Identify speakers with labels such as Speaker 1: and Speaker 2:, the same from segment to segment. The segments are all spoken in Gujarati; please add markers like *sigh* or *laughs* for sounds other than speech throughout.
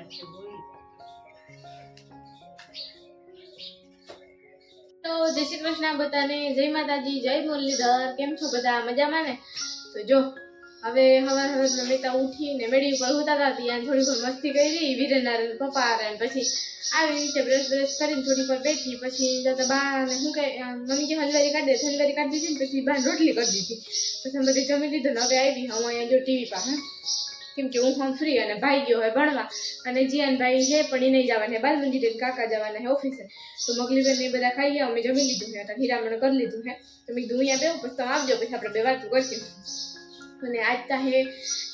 Speaker 1: તો જય શ્રી કૃષ્ણ બધાને. જય માતાજી, જય મુરલીધર. કેમ છો બધા? મજામાં ને? તો જો, હવે હવાર હવાર મેતા ઉઠીને મેળી ઉપર હોતા હતા ત્યાં થોડી ઘણી મસ્તી કરી વીરેન્દ્ર પપ્પા આવ્યા પછી આવી રીતે બ્રશ બ્રશ કરીને થોડી પર બેઠી, પછી જતા બા ને શું કહે મમ્મી કે હલવારી કાઢી દે હલવારી કાઢી દીધી ને પછી બા રોટલી કરી દીધી. પછી બધી જમી લીધું ને હવે આવી હું અહીંયા જો ટીવી પાસે કેમ કે હું હોમ ફ્રી અને ભાઈ ગયો હોય ભણવા. અને જીયાન ભાઈ છે, પણ એ નહીં જવાના હે બાલ મંદિરે કાકા જવાના હે ઓફિસે તો મગલીબેન એ બધા ખાઈ ગયા. અમે જમી લીધું છે. અત્યારે હીરામણ કરી લીધું હે તો મેં કીધું અહીંયા બેવું પછી આવજો. પછી આપણે બે વાતું કરશું. અને આજ તા હે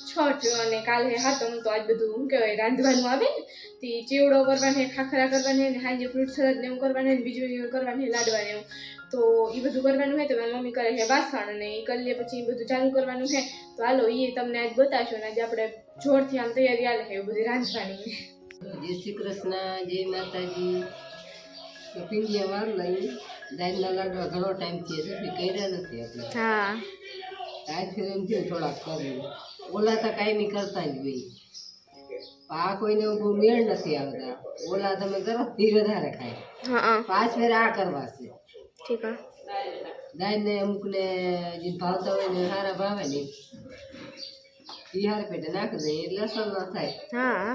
Speaker 1: છઠ અને કાલે હે હાતમ. તો આજ બધું શું કહેવાય, રાંધવાનું આવે ને? તે ચેવડો કરવાને હે, ખાખરા કરવાને ને સાંજે ફ્રૂટ સલાડ ને એવું કરવાને બીજું એવું કરવાનું હે, લાડવા એવું. તો એ બધું કરવાનું છે તો મારી મમ્મી કરે છે વાસણ અને એ કરી લે પછી એ બધું ચાલુ કરવાનું છે. તો હાલો એ તમને આજ બતાવશો અને આજે આપણે જોરથી આમ તૈયારી હાલે છે એ બધી રાંધવાની.
Speaker 2: જય શ્રી કૃષ્ણ જય માતાજી. પિંડિયા વાર લઈ દાળના લાડવા ઘણો ટાઈમ થયો છે કર્યા નથી આપણે.
Speaker 1: હા.
Speaker 2: આજ ફેર એમ થયું થોડાક કરવું ઓલા તો કાયમી કરતા જ હોય. આ કોઈને બહુ મેળ નથી આવતા. ઓલા તમે કરો ધીરે વધારે ખાય.
Speaker 1: હા
Speaker 2: પાંચ ફેર આ કરવા છે.
Speaker 1: ઠીક
Speaker 2: દાળને અમુકને જે ભાવતા હોય ને સારા ભાવે ને. એ હાર પેટે નાખી દઈએ એટલે અસર ન થાય.
Speaker 1: હા.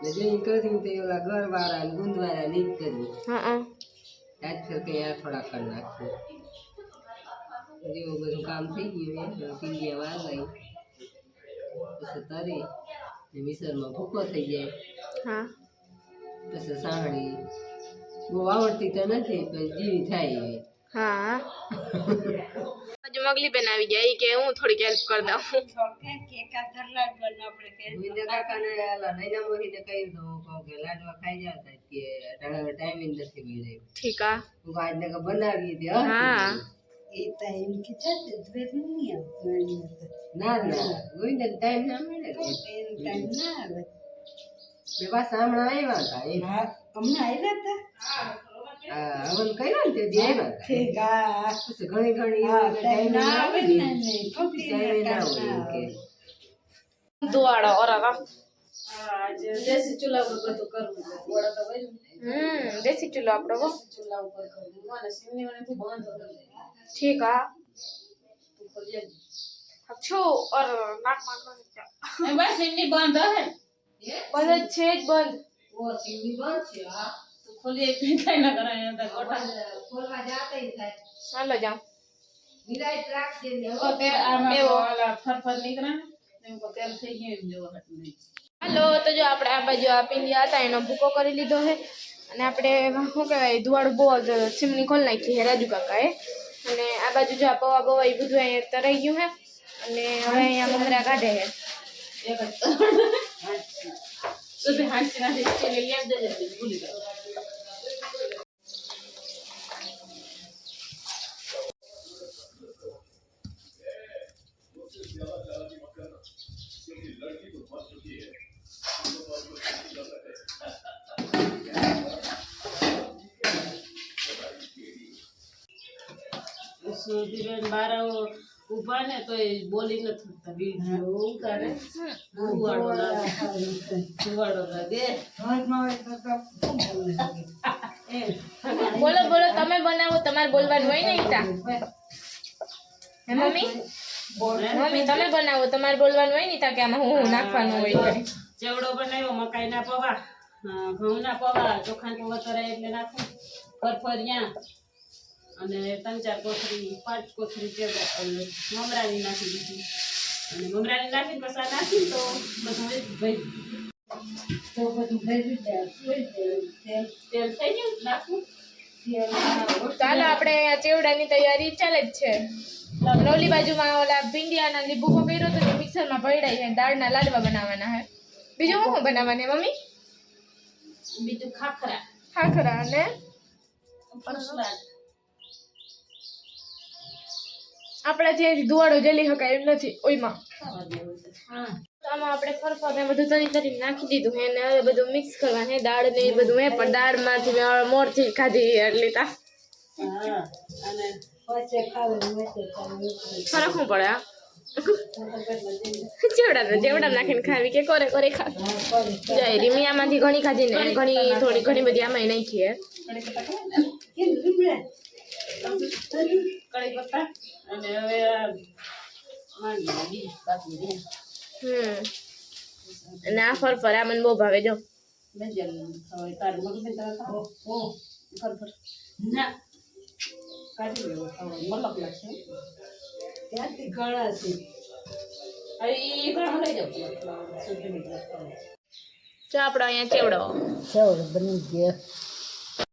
Speaker 2: ને જે કર્યું તે ઓલા ઘરવાળા ને ગુંદવાળા ને જ કર્યું.
Speaker 1: હા
Speaker 2: આજ ફેર કઈ આ થોડા કરી નાખશું. જેવું બધું કામ થઈ ગયું એ પીંડિયા વાર લઈ પછી તરી મિસરમાં ભૂકો થઈ જાય.
Speaker 1: હા.
Speaker 2: પછી સાહણી બહુ આવડતી તો નથી પણ જેવી થાય એવી
Speaker 1: હા. હજુ મગલી બેન આવી ગયા કે હું થોડીક હેલ્પ કરી દઉં.
Speaker 2: ગોવિંદા કાકાને ઓલા નૈના મોહીને કહી દઉં કે લાડવા ખાઈ જતા કે અટાણે ટાઈમ નથી મળ્યો.
Speaker 1: ઠીક આ
Speaker 2: હું આજને કે બનાવી હતી હો.
Speaker 1: હા.
Speaker 2: ના ના ગોવિંદા ટાઈમ ના મળે. બે હમણાં આવ્યા હતા એ હા હવન કર્યો ને તે. દી આવ્યા હતા પછી ઘણી ઘણી ટાઈમ ના આવે ને ટાઈમે ના હોય એમ કે.
Speaker 1: દુવાડો ઓરા
Speaker 2: દેશી ચૂલા ઉપર બધું કરવું છે. ગોળા તો ભાઈ
Speaker 1: હમ દેશી ચૂલો આપણો હો
Speaker 2: ચૂલા ઉપર કરવું. મને સિમની મને થી બંધ કરી.
Speaker 1: ઠીક આ
Speaker 2: તું ખોલી આજ.
Speaker 1: છો ઓર નાક નાક
Speaker 2: બસ એમની બંધ હે.
Speaker 1: બંધ જ છે જ બંધ.
Speaker 2: ઓ સિમની બંધ છે હા? તું ખોલી કઈ ના કરાય અંદર ગોઠા. ખોલવા જાતે થાય.
Speaker 1: ચાલો જાઉં
Speaker 2: નિરાયત રાખજે ને
Speaker 3: ઓ તે આમાં ઓલા ફરફર નીકળે ને એમ કો તેલ થઈ ગયું એમ જેવો હતું નહીં.
Speaker 1: હાલો તો જો આપણે આ બાજુ આ પિંડિયા હતા એનો ભૂકો કરી લીધો છે અને આપણે શું કહેવાય ધુવાડું બહુ ચીમની ખોલી નાખી છે રાજુ કાકાએ. અને આ બાજુ જો આ પવા બવા એ બધું અહીંયા તરાઈ ગયું છે અને હવે અહીંયા મમરા કાઢે છે
Speaker 3: એક જ સુધી હાંસી નાખી સુધીબેન બાર ઊભા ને તો એ બોલી શકતા. વીડિયો ઉતારે ધુવાડો લાગે. ધુવાડો લાગે.
Speaker 1: બોલો બોલો તમે બનાવો તમારે બોલવાનું હોય ને ઈતા હે મમ્મી? મમ્મી તમે બનાવો તમારે બોલવાનું હોય ને ઈતા કે આમાં હું હું નાખવાનું હોય
Speaker 3: ચેવડો બનાવ્યો મકાઈના પૌવા. ઘઉંના પૌવા ચોખાના પવા તરાય એટલે નાખું. ફરફરિયા. અને ત્રણ ચાર કોથળી પાંચ કોથરી મમરાની નાખી દીધી. અને મમરાની નાખી પછી નાખી તો બધું ભાઈ
Speaker 2: તો બધું ભાઈ
Speaker 3: તેલ? થઈ ગયું નાખું.
Speaker 1: ચાલો આપણે અહીંયા ચેવડાની તૈયારી ચાલે જ છે. અને બાજુમાં ઓલા ભીંડિયાના લીંબુ કર્યો તો તે મિક્સરમાં પડાય છે દાળના લાડવા બનાવવાના હે. બીજું શું શું બનાવવાની મમ્મી?
Speaker 3: બીજું ખાખરા.
Speaker 1: ખાખરા અને આપણા જે ધુવાડો જલી શકાય એમ નથી ઓઈમાં.
Speaker 3: હા.
Speaker 1: આમાં આપણે ફરફા ને બધું તરી તરી નાખી દીધું હે ને હવે બધું મિક્સ કરવા હે દાળ ને એ બધું મેં પણ દાળમાંથી મેં મોરથી ખાધી એટલે તા.
Speaker 3: હા અને
Speaker 4: વચ્ચે ખાવું વચ્ચે ખાવું
Speaker 1: ફરક શું પડે આ ચેવડા ચેવડા નાખીને ખાવી કે કોરે કોરે ખાવી? જય રીમિયામાંથી ઘણી ખાધી ને ઘણી થોડી ઘણી બધી આમાં નાખી હે.
Speaker 3: કઢી પત્તા અને હવે આ માંડવીના બીજ કાપી દે
Speaker 1: હમ અને આ ફરફર આ મને બહુ ભાવે જો
Speaker 3: બેજલ હવે તાર મગી તાર ખાઓ ઓ ફર ફર ના કાઢી લેવો ખાવા મલક લાગશે
Speaker 4: ત્યાંથી ઘણા છે
Speaker 3: હવે ઈ ઘણો લઈ જાવ શુદ્ધ મીઠા ખાવા
Speaker 1: જો આપણો અહીંયા ચેવડો
Speaker 4: ચાવડ બની ગયા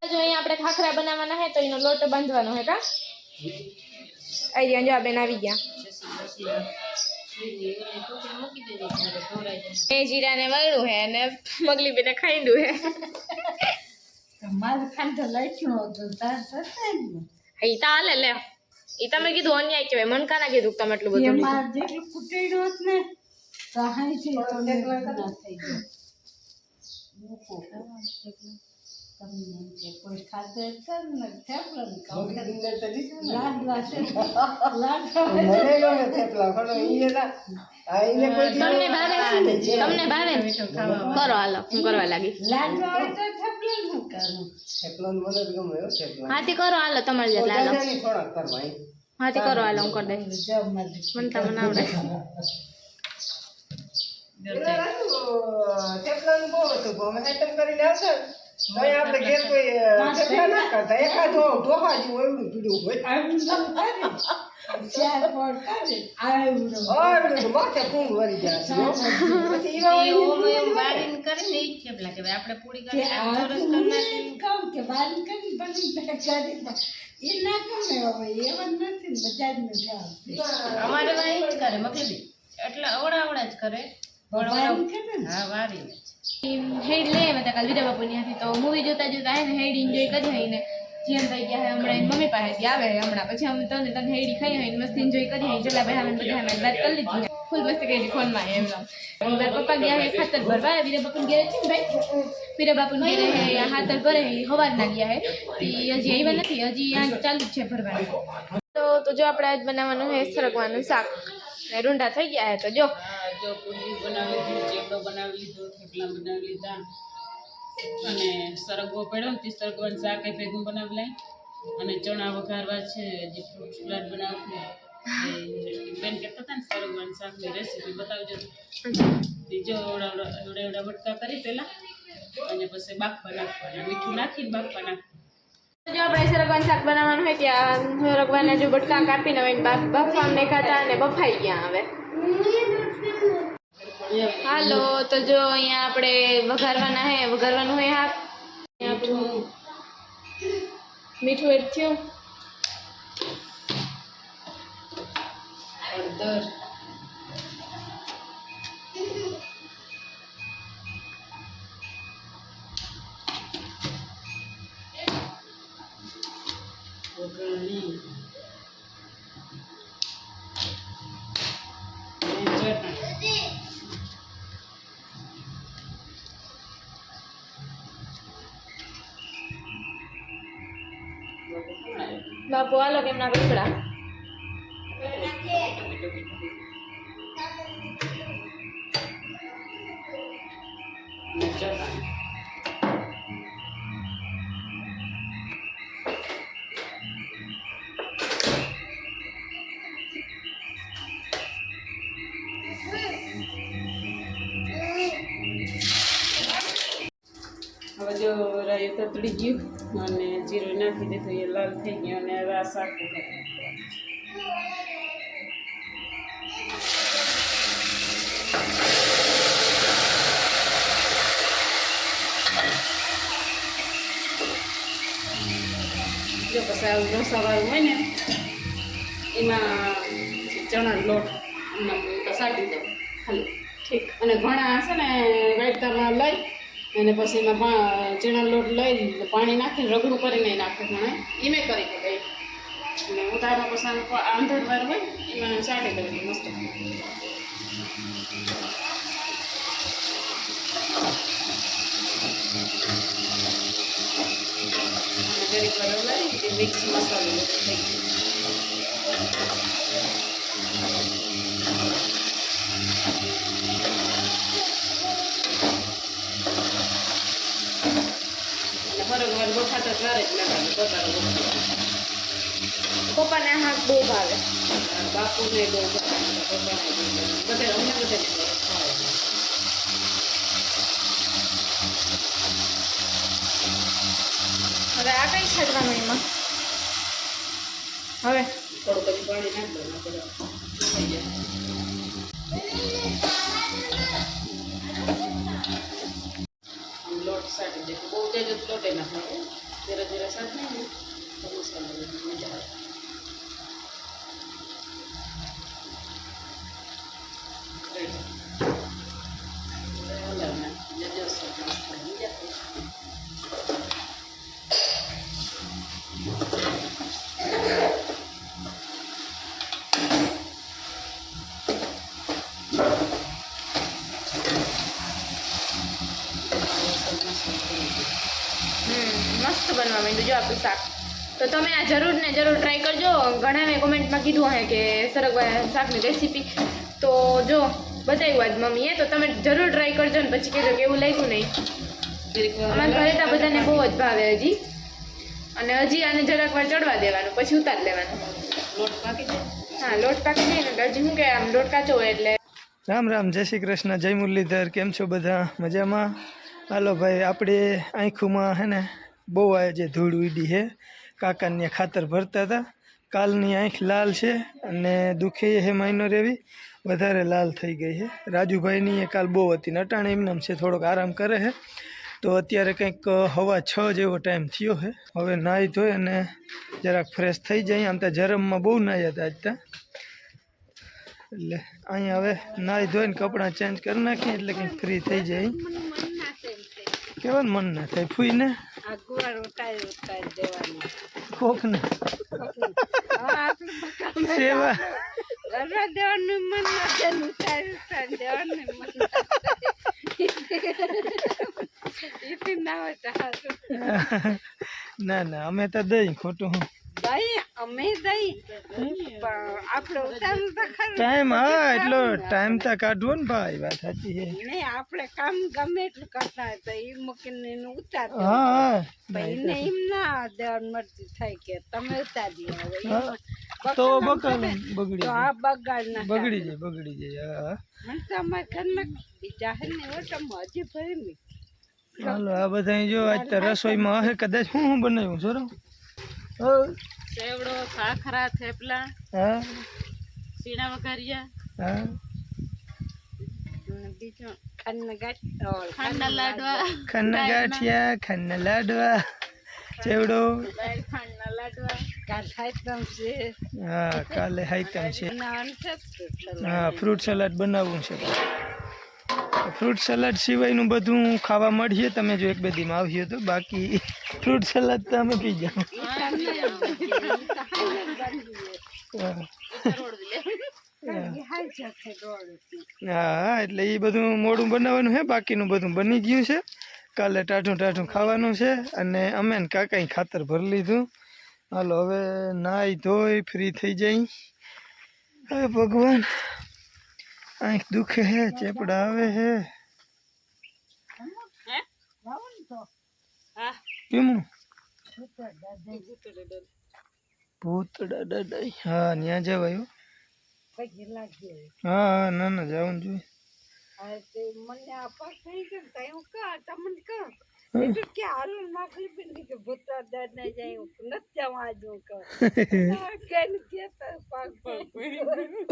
Speaker 1: જો અહીંયા આપણે ખાખરા બનાવવાના હે તો એનો લોટો બાંધવાનો હે કા આઈ જો આ બેન આવી ગયા એ જીરાને વળ્યું હે અને મગલી બેને ખાઈડું હે
Speaker 4: મારે ખાંડો લખ્યું હતું તાર થશે ને
Speaker 1: ઈ તા હાલે લે ઈ તમે કીધું અન્યાય કહેવાય મન કાના કીધું કે તમે એટલું બધું લીધું?
Speaker 4: મારે જેટલું ફૂટેડું હોત ને તો હાઈ છે તો મેં ના થઈ ગયું મૂકો તમને કે કોઈ ખાતે છે ને થેપલા ને ખાવ. લાડવા છે લાડવા
Speaker 1: તમને ભાવે? તમને ભાવે? કરો હાલો હું કરવા લાગી.
Speaker 4: લાડવા હોય તો થેપલા નું કરું
Speaker 1: હાથી કરો હાલો તમારી હાલો હાથી કરો હાલો હું કરી દઈશ. મને તમને આવડે
Speaker 4: ચાર એ ના ગમે હવે એવા નથી ને બજારનું ખાવ
Speaker 3: અમારે વાય જ કરે મગલી એટલે અવડા અવડા જ કરે.
Speaker 4: ને?
Speaker 3: હા વારી
Speaker 1: હેડ લે અમે કાલ વિજય બાપુ ત્યાંથી તો મૂવી જોતા જોતા હે હેડ એન્જોય કરી હોય ને જીવન થઈ ગયા હે હમણાં. મમ્મી પાસેથી આવે હમણાં. પછી અમે તને તને હેડી ખાઈ હોય મસ્તી એન્જોય કરી હોય ચલા ભાઈ અમે બધા અમે વાત કરી લીધી. ફૂલ મસ્તી કરી ફોનમાં એમ. મારા પપ્પા ગયા હે ખાતર ભરવા. વીરા બાપુ ઘેરે છે ને ભાઈ? વીરા બાપુ ઘેરે હે ખાતર ભરે હે હવાર ના ગયા હે. હજી આવ્યા નથી, હજી આ ચાલુ જ છે ભરવાનું. તો તો જો આપણે આજ બનાવવાનું હે સરગવાનું શાક. ને થઈ ગયા તો જો.
Speaker 3: જો પુરી બનાવી લીધી ચેવડો બનાવી લીધો, થેપલા બનાવી લીધા. અને સરગવો પડ્યો તે સરગવાનું શાક એ ભેગું બનાવી લઈ. અને ચણા વઘારવા છે, જે ફ્રૂટ સલાડ બનાવવું બેન કહેતા હતા ને, સરગવાનું શાકની રેસીપી બતાવજો. બીજો એવડા એવડા એવડા કરી પેલા, અને પછી બાફવા નાખવાના, મીઠું નાખીને બાફવા નાખવાના.
Speaker 1: જો આપણે સરગવાનું શાક બનાવવાનું હોય ત્યાં સરગવાના જો બટકા કાપીને હવે બાફ બાફવામાં નાખ્યા અને બફાઈ ગયા હવે. હાલો, તો જો અહીંયા આપણે વઘારવાના હે, વઘારવાનું હોય હા મીઠું એડ થયું.
Speaker 3: હળદર
Speaker 1: બાપુ હાલો કેમના કપડા
Speaker 3: હવે જો રાયું તતડી ગયું અને લાલ થઈ ગયો અને હવે આ શાક ઉગાડી નાખવાનું. સાવ રસાવાળું હોય ને, એમાં ચણા લોટ સાટી દો ખાલી
Speaker 1: ઠીક
Speaker 3: અને ઘણા છે ને વાટકામાં લઈ અને પછી એમાં ચીણા લોટ લઈ પાણી નાખીને રગડું કરીને નાખે ઘણા. એમે કરી કે ભાઈ. અને ઉતારમાં પછી આંધળવાર હોય, એમાં ચાટી કરી મસ્ત. જરીક મિક્સ મસાલો થઈ ગયો ફરક વાર બફાતા જ
Speaker 1: પપ્પાને શાક બહુ ભાવે.
Speaker 3: બાપુ ને બહુ બધા અમને બધાને ખાય
Speaker 1: હવે આ કઈ છાંટવાનું એમાં? હવે.
Speaker 3: થોડું પછી પાણી નાખ દો સુકાઈ જાય. લોટ સાટી દે. બહુ જાજો લોટે ના નાખો ધીરે ધીરે સાટી ને તો મસાલો
Speaker 1: મસ્ત બનવા માંડ્યું જો આપણું શાક. તો તમે આ જરૂર ને જરૂર ટ્રાય કરજો. ઘણાને કોમેન્ટમાં કીધું હે કે સરગવા શાકની રેસીપી તો જો બતાવ્યું આજ મમ્મીએ. તો તમે જરૂર ટ્રાય કરજો ને પછી કહેજો કે એવું લાગ્યું નહીં. અમારા ઘરે તો બધાને બહુ જ ભાવે હજી. અને હજી આને જરાક વાર ચડવા દેવાનું પછી ઉતાર લેવાનું.
Speaker 3: લોટ પાકી
Speaker 1: હા લોટ પાકી જાય ને હજી શું કે આમ લોટ કાચો હોય એટલે.
Speaker 5: રામ રામ. જય શ્રી કૃષ્ણ. જય મુરલીધર. કેમ છો બધા? મજામાં? હાલો ભાઈ આપણે આંખુમાં હે ને બહુ આજે ધૂળ ઉડી છે, કાકાને ખાતર ભરતા હતા. કાલની આંખ લાલ છે અને દુખે હે મહિનો રેવી વધારે લાલ થઈ ગઈ છે. રાજુભાઈની એ કાલ બહુ હતી નટાણ એમનામ છે થોડોક આરામ કરે છે. તો અત્યારે કંઈક હવા છ જેવો ટાઈમ થયો છે. હવે નાહી ધોઈ અને જરાક ફ્રેશ થઈ જાય. આમ તો જરમમાં બહુ નાહ્યા હતા આજ ત્યાં એટલે અહીંયા હવે નાહી ધોઈને કપડાં ચેન્જ કરી નાખીએ એટલે કંઈક ફ્રી થઈ જાય. કેવાનું મન ના થાય? સેવા.
Speaker 4: મન ના થાય ને ઉતારી દેવાનું મન ના *laughs*
Speaker 5: ના અમે તો દઈ ખોટું. હું
Speaker 4: દહીં? અમે પણ આપણે તો ખરું.
Speaker 5: ટાઈમ હા એટલો ટાઈમ તો કાઢવો ને ભાઈ વાત સાચી છે.
Speaker 4: નહીં આપણે કામ ગમે એટલું કરતા હોય તો એ મૂકીને એને ઉતાર
Speaker 5: હા હા.
Speaker 4: પણ એમ ના દેવાની મરજી થાય કે તમે ઉતારી આવો.
Speaker 5: તો બગડી
Speaker 4: તો આ બગાડ ના
Speaker 5: બગડી જાય બગડી જાય હા
Speaker 4: મને તો અમારા ઘરના બીજા હે ને ઓટમાં હજી ભરી મી
Speaker 5: હાલો આ બધા જો આજ રસોઈમાં હશે કદાચ હું શું બનાવ્યું હા.
Speaker 3: સેવડો ખાખરા થેપલા
Speaker 5: હા?
Speaker 3: સીણા વઘારિયા.
Speaker 5: હા?
Speaker 4: બીજો ખાંડના
Speaker 3: લાડવા.
Speaker 5: ખન્ના ગાંઠિયા ખન્ના લાડવા ચેવડો
Speaker 3: દાળ ખાંડના લાડવા.
Speaker 4: કાલ થાય છે.
Speaker 5: હા કાલે હાઈતમ છે. હા ફ્રૂટ સલાડ બનાવવું છે. ફ્રૂટ સલાડ સિવાયનું બધું ખાવા મળીએ. તમે જો એક બે દીમાં આવ્યો તો બાકી ફ્રૂટ સલાડ તો અમે પી જાઓ. હા એટલે એ બધું મોડું બનાવવાનું છે બાકીનું બધું બની ગયું છે. કાલે ટાઢું ટાઢું ખાવાનું છે અને અમે ને કાકાએ ખાતર ભરી લીધું. હાલો, હવે નાહી ધોઈ, ફ્રી થઈ જાય હવે ભગવાન આંખ દુખે હે ચેપડા આવે હે. કેમનું ભૂતડા દાદા. હા ત્યાં જવાયું હા હા ના ના જવાનું જોઈએ
Speaker 4: મને આ થઈ ગયું તમને કહો કે હાલો નાખલી બિંદી કે ભૂતળ દાદા જાય હું નથી જવા આજ હું કહું કેમ કે તો પગ પગ પડી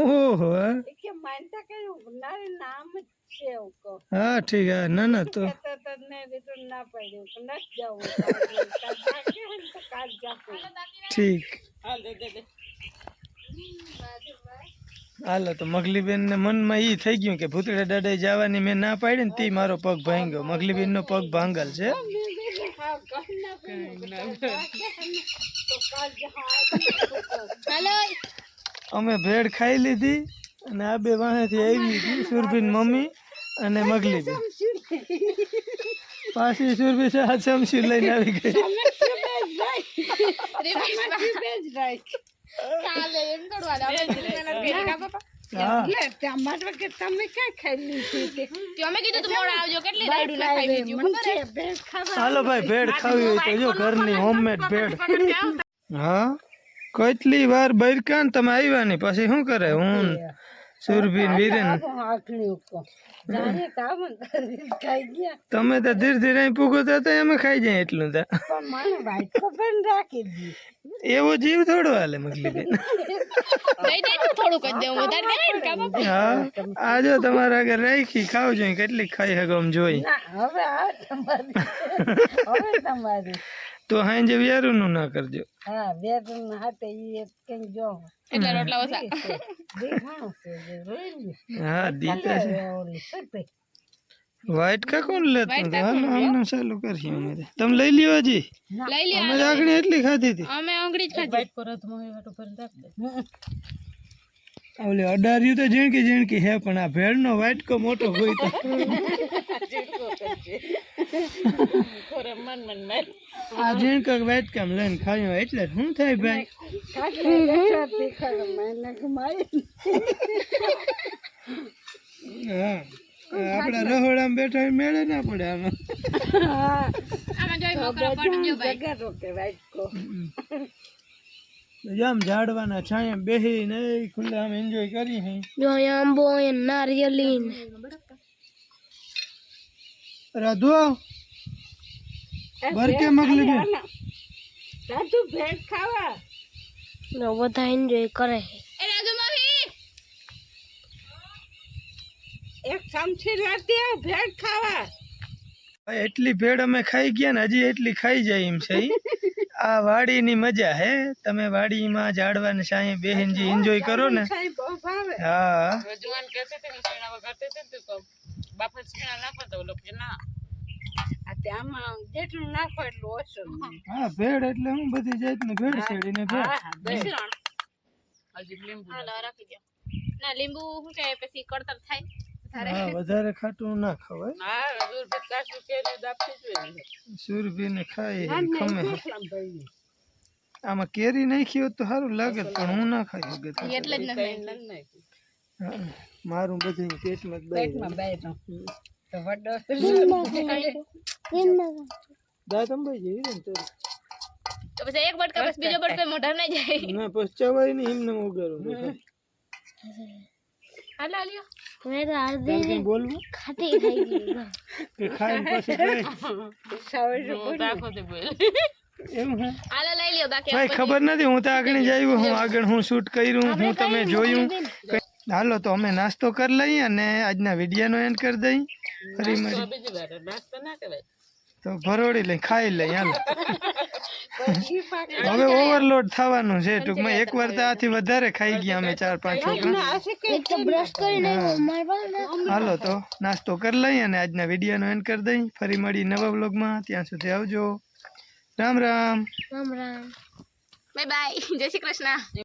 Speaker 5: ઓહો હા
Speaker 4: એ કે માનતા કઈ ના નામ જ છે એવું કહું
Speaker 5: હા ઠીક હા ના ના તો
Speaker 4: તો તને મેં કીધું ના પાડ્યું કે નથી જવું તાર બાકી હોય ને તો કાલ જાશું
Speaker 5: ઠીક
Speaker 3: હા દે દે દે
Speaker 5: હાલો, તો મગલીબેન ને મનમાં ઈ થઈ ગયું કે ભૂતળા દાદાએ જવાની મેં ના પાડી ને તે મારો પગ ભાંગ્યો. મગલીબેન નો પગ ભાંગલ છે. અમે ભેળ ખાઈ લીધી અને આ બે વાંહેથી આવી હતી, સુરભીન મમ્મી અને મગલીબેન. પાછી સુરભી છે ચમચી લઈને આવી ગઈ.
Speaker 1: હાલે. ના
Speaker 5: ભાઈ ભેળ ખાવી હોય તો જો ઘરની હોમમેડ ભેળ. હા? કેટલી વાર બૈરકાન તમે આવ્યા નહીં પછી શું કરે? હું સુરભીન વીરેન.
Speaker 4: આખણી ઉપર. જાણે કામ કરી ખાઈ ગયા.
Speaker 5: તમે તો ધીરે ધીરે અહીં પૂગો તો તો અમે ખાઈ જાય એટલું તો.
Speaker 4: રાખી
Speaker 5: એવો જીવ થોડો હાલે મગલી
Speaker 1: બેન. દે તું થોડુંક જ દેવું વધારે દેવાય ને કાં બાપા?
Speaker 5: હા આજો તમારા આગળ રાખી ખાવ જોઈએ કેટલી ખાઈ આમ જોઈ.
Speaker 4: ના હવે જે તમારી હવે તમારી.
Speaker 5: તો હાંજે વ્યારું નું ના કરજો.
Speaker 4: હા બે ત્રણ હાથે ઈ એક જો.
Speaker 1: એટલા રોટલા ઓછા.
Speaker 4: દેખાણું છે જે જોઈ લે
Speaker 5: હા દીતા છે. વ્હાઈટ કા કોણ લેતું આમનું ચાલુ કરી અમે તો. તમે લઈ લ્યો હજી
Speaker 1: લઈ લ્યો
Speaker 5: અમે આંગળી એટલી ખાધી હતી
Speaker 1: અમે આંગળી જ ખાધી
Speaker 5: ઓલે અડાર્યું તો જીણકી જીણકી હે પણ આ ભેળનો વાટકો મોટો હોય તો આ ઝીણકા વાટકામ લઈને ખાયો એટલે શું થાય ભાઈ
Speaker 4: કાઢી દેખાડો મને કે મારી
Speaker 5: હા આપડા રહોડામાં બેઠા મેળે ના પડે આમાં. ઝાડવાના છાંયા બેહીને ખુલ્લા આમ એન્જોય કરી હે.
Speaker 1: જો આંબો અહીંયા નારિયેલી
Speaker 5: રાધુ બરકે મગલી બેન.
Speaker 4: ખાવા.
Speaker 1: બધા એન્જોય કરે રાજુ માહી
Speaker 4: એક ચમચી લાતી આવ ભેળ ખાવા.
Speaker 5: એટલી ભેળ અમે ખાઈ ગયા ને હજી એટલી ખાઈ જાય એમ છે. *laughs* આ વાડીની મજા હે. તમે વાડીમાં ઝાડવાને છાંયે બેહીને જે એન્જોય કરો ને.
Speaker 4: ખાઈ બહુ ભાવે.
Speaker 5: હા.
Speaker 3: રજવાન કહેતે તે ને વગાડતે તે ને તો બાપા શેણા ના પડતા ઓલો કે ના.
Speaker 4: આમાં જેટલું નાખો એટલું ઓછું
Speaker 5: હા ભેળ એટલે હું બધી જાતની ભેળ
Speaker 4: બે
Speaker 3: હજી લીંબુ
Speaker 1: રાખી દો. ના લીંબુ શું કે પછી કડતર થાય. વધારે.
Speaker 5: ખાટું ના ખવાય.
Speaker 3: સુરભી
Speaker 5: ને ખાઈ ખમે આમાં કેરી નાખી હોત તો સારું લાગે પણ હું ના ખાઈ શકે.
Speaker 1: એટલે જ
Speaker 5: મારું બધું પેટમાં
Speaker 4: પેટમાં બેઠો તો વડો.
Speaker 5: દાંત અંબાઈ ને તો
Speaker 1: તો પછી એક બટકા બસ બીજો બટકો મોઢા ના જાય.
Speaker 5: ના પછી ચવાય ને એમને
Speaker 1: હાલ
Speaker 5: હાલો બોલવું? કે પછી *laughs* કઈ
Speaker 3: બોલ.
Speaker 5: ભાઈ ખબર નથી હું તો આગળ જ આવ્યો હું આગળ હું શૂટ કર્યું હું તમે જોયું. હાલો તો અમે નાસ્તો કરી લઈએ અને આજના વિડીયોનો એન્ડ કરી દઈ ફરી
Speaker 3: તો
Speaker 5: મળી તો ભરોડી લઈ ખાઈ લઈ હાલ. હવે ઓવરલોડ થવાનું છે ટૂંકમાં એક વાર તો આથી વધારે ખાઈ ગયા અમે ચાર પાંચ છોકરા. હાલો તો નાસ્તો કરી લઈએ અને આજના વિડીયોનો એન્ડ કરી દઈ ફરી મળી નવા વ્લોગમાં ત્યાં સુધી આવજો. રામ રામ.
Speaker 1: રામ રામ. બાય બાય *laughs* જય શ્રી કૃષ્ણ.